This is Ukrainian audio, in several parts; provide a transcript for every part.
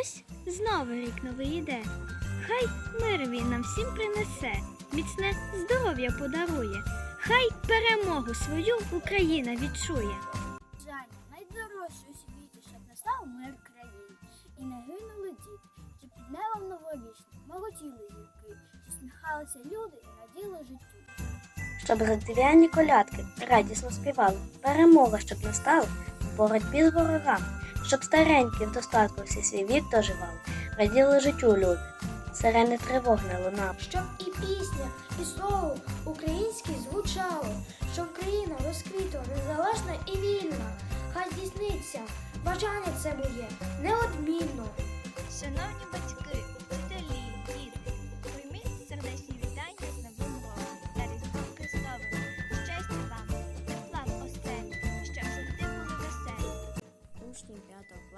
Ось знову рік новий іде. Хай мир він нам всім принесе, міцне здоров'я подарує. Хай перемогу свою Україна відчує. Бажання найдорожче у світі, щоб настав мир країні. І не гинули діти, щоб під небом новорічним молоділи зірки, що сміхалися люди і раділи життю. щоб задив'яні колядки радісно співали, перемога, щоб настала в боротьбі з ворогами, щоб старенькі достатку всі свій вік доживали, раділи життю люди, сирени тривог не лунали. Щоб і пісня, і слово українське звучало, щоб країна розквітла, незалежна і вільна. Хай здійсниться, бажання це моє неодмінно.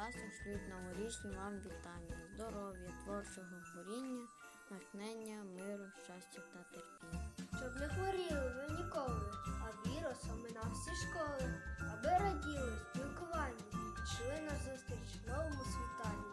5 класу шлють новорічні вам вітання, здоров'я, творчого горіння, натхнення, миру, щастя та терпіння. Щоб не хворіли ви ніколи, а вірусом на всі школи, аби раділи спілкуванні, йшли на зустріч новому світанні.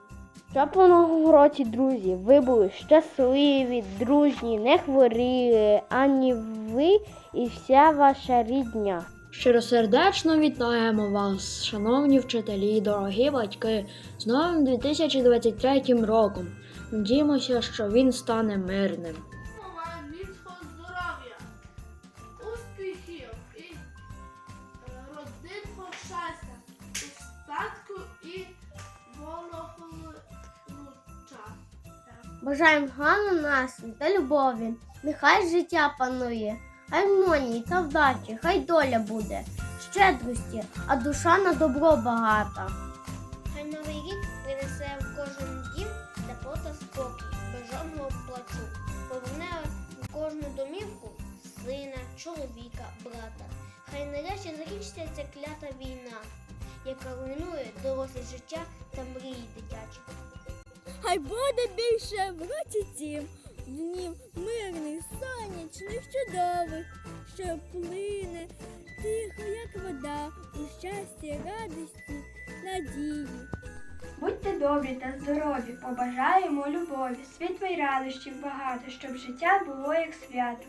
Щоб у новому році, друзі, ви були щасливі, дружні, не хворіли, ані ви і вся ваша рідня. Щиросердечно вітаємо вас, шановні вчителі, дорогі батьки, з новим 2023 роком. Надіємося, що він стане мирним. вам міцного здоров'я, успіхів і е, родинного щастя, достатку і благополуччя. Бажаємо гарного настрою та любові. Нехай життя панує, гармонії та вдачі, хай доля буде, щедрості, а душа на добро багата. Хай новий рік принесе в кожен дім тепло та спокій, без жодного плачу. Поверне в кожну домівку сина, чоловіка, брата. Хай нарешті закінчиться ця клята війна, яка руйнує доросле життя та мрії дитячі. Хай буде більше в році цім, днів чудових, що плине тихо, як вода, у щасті, радості, надії. Будьте добрі та здорові, побажаємо любові, світла й радощів багато, щоб життя було як свято.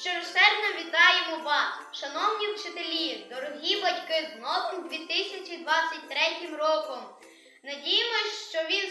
Щиросердно вітаємо вас, шановні вчителі, дорогі батьки, з новим 2023 роком. Надіємось, що він